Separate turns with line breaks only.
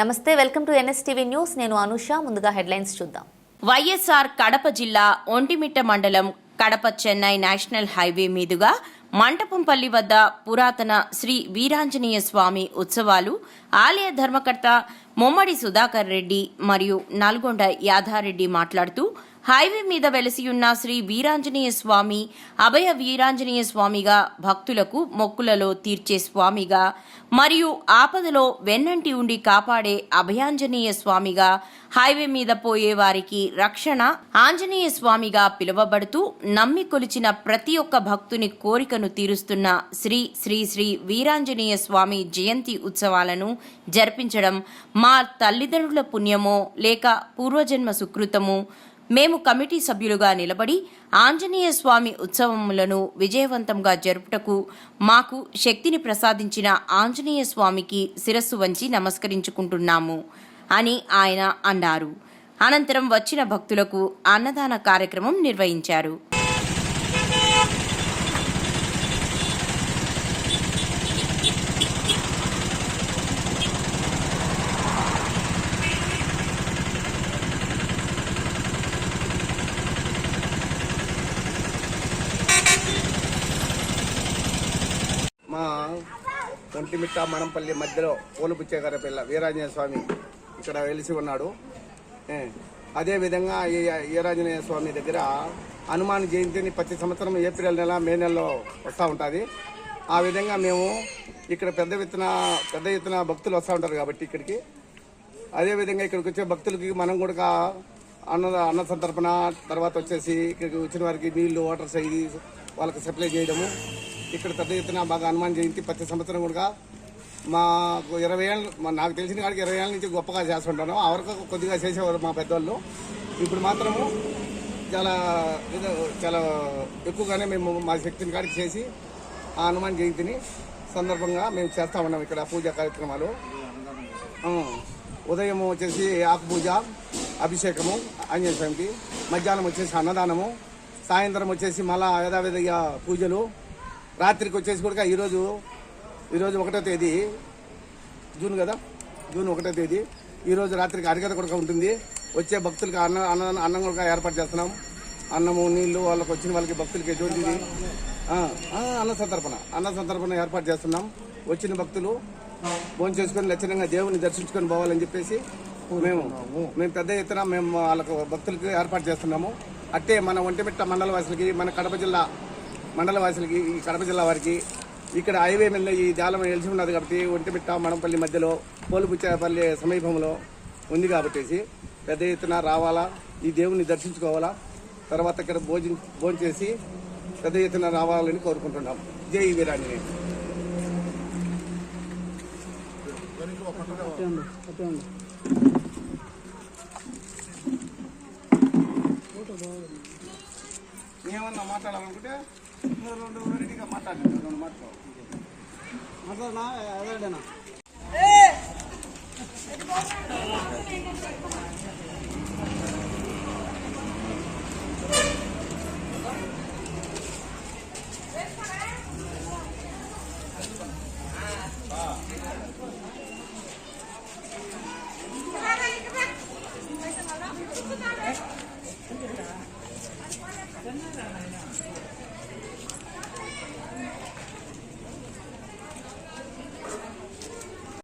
నమస్తే welcome to NSTV news. నేను అనుష ముందుగా హెడ్లైన్స్ చూద్దాం.
వైఎస్ఆర్ కడప జిల్లా ఒంటిమిట్ట మండలం కడప చెన్నై నేషనల్ హైవే మీదుగా మంటపంపల్లి వద్ద పురాతన శ్రీ వీరాంజనేయ స్వామి ఉత్సవాలు ఆలయ ధర్మకర్త ముమ్మడి సుధాకర్ రెడ్డి మరియు నల్గొండ యాదారెడ్డి మాట్లాడుతూ హైవే మీద వెలసియున్న శ్రీ వీరాంజనేయ స్వామి అభయ వీరాంజనేయ స్వామిగా భక్తులకు మొక్కులలో తీర్చే స్వామిగా మరియు ఆపదలో వెన్నంటి ఉండి కాపాడే అభయాంజనేయ స్వామిగా హైవే మీద పోయే వారికి రక్షణ ఆంజనేయ స్వామిగా పిలువబడుతూ నమ్మి కొలిచిన ప్రతి ఒక్క భక్తుని కోరికను తీరుస్తున్న శ్రీ శ్రీ శ్రీ వీరాంజనేయ స్వామి జయంతి ఉత్సవాలను జరిపించడం మా తల్లిదండ్రుల పుణ్యమో లేక పూర్వజన్మ సుకృతమో మేము కమిటీ సభ్యులుగా నిలబడి ఆంజనేయ స్వామి ఉత్సవములను విజయవంతంగా జరుపుటకు మాకు శక్తిని ప్రసాదించిన ఆంజనేయ స్వామికి శిరస్సు వంచి నమస్కరించుకుంటున్నాము అని ఆయన అన్నారు. అనంతరం వచ్చిన భక్తులకు అన్నదాన కార్యక్రమం నిర్వహించారు.
మా ఒంటిమిట్ట మనంపల్లి మధ్యలో పోలుపుచ్చేగార పిల్ల వీరాంజనేయ స్వామి ఇక్కడ వెలిసి ఉన్నాడు. అదేవిధంగా ఈ వీరాంజనేయ స్వామి దగ్గర హనుమాన్ జయంతిని ప్రతి సంవత్సరం ఏప్రిల్ నెల మే నెలలో వస్తూ ఉంటుంది. ఆ విధంగా మేము ఇక్కడ పెద్ద ఎత్తున పెద్ద ఎత్తున భక్తులు వస్తూ ఉంటారు కాబట్టి ఇక్కడికి. అదేవిధంగా ఇక్కడికి వచ్చే భక్తులకి మనం కూడా అన్న అన్న సంతర్పణ తర్వాత వచ్చేసి ఇక్కడికి వచ్చిన వారికి నీళ్ళు వాటర్ ఇది వాళ్ళకి సప్లై చేయడము. ఇక్కడ పెద్ద ఎత్తున బాగా హనుమాన్ జయంతి ప్రతి సంవత్సరం కూడా మాకు ఇరవై ఏళ్ళు నాకు తెలిసిన కాడికి ఇరవై ఏళ్ళ నుంచి గొప్పగా చేస్తుంటాను. ఆ వరకు కొద్దిగా చేసేవారు మా పెద్దవాళ్ళు ఇప్పుడు మాత్రము చాలా ఏదో చాలా ఎక్కువగానే మేము మా శక్తిని కాడికి చేసి ఆ హనుమాన్ జయంతిని సందర్భంగా మేము చేస్తా ఉన్నాం ఇక్కడ పూజా కార్యక్రమాలు. ఉదయం వచ్చేసి ఆకు పూజ అభిషేకము ఆంజనేయ స్వామికి మధ్యాహ్నం వచ్చేసి అన్నదానము సాయంత్రం వచ్చేసి మళ్ళా యథావిధిగా పూజలు రాత్రికి వచ్చేసి కూడా ఈరోజు ఈరోజు ఒకటో తేదీ జూన్ కదా? జూన్ ఒకటో తేదీ. ఈరోజు రాత్రికి అరిగత కూడా ఉంటుంది. వచ్చే భక్తులకి అన్న అన్న అన్నం కూడా ఏర్పాటు చేస్తున్నాం. అన్నము నీళ్ళు వాళ్ళకి వచ్చిన వాళ్ళకి భక్తులకి ఎటువంటిది అన్న సంతర్పణ అన్న సంతర్పణ ఏర్పాటు చేస్తున్నాం. వచ్చిన భక్తులు ఫోన్ చేసుకొని లక్షణంగా దేవుని దర్శించుకొని పోవాలని చెప్పేసి మేము మేము పెద్ద ఎత్తున మేము వాళ్ళకు భక్తులకి ఏర్పాటు చేస్తున్నాము. అట్టే మన ఒంటిమిట్ట మండల వాసులకి మన కడప జిల్లా మండల వాసులకి ఈ కడప జిల్లా వారికి ఇక్కడ హైవే మీద ఈ జాలం వెలిసి ఉన్నది కాబట్టి ఒంటిమిట్ట మణంపల్లి మధ్యలో పోలుపుచ్చేపల్లి సమీపంలో ఉంది కాబట్టి పెద్ద ఎత్తున రావాలా ఈ దేవుని దర్శించుకోవాలా తర్వాత ఇక్కడ భోజనం భోజనం చేసి పెద్ద ఎత్తున రావాలని కోరుకుంటున్నాం. జై వీరాంజనేయ ఏమన్నా మాట్లాడాలనుకుంటే ಮಾತಾಡ್ತೀನಿ ಮಾತಾಡೋಣ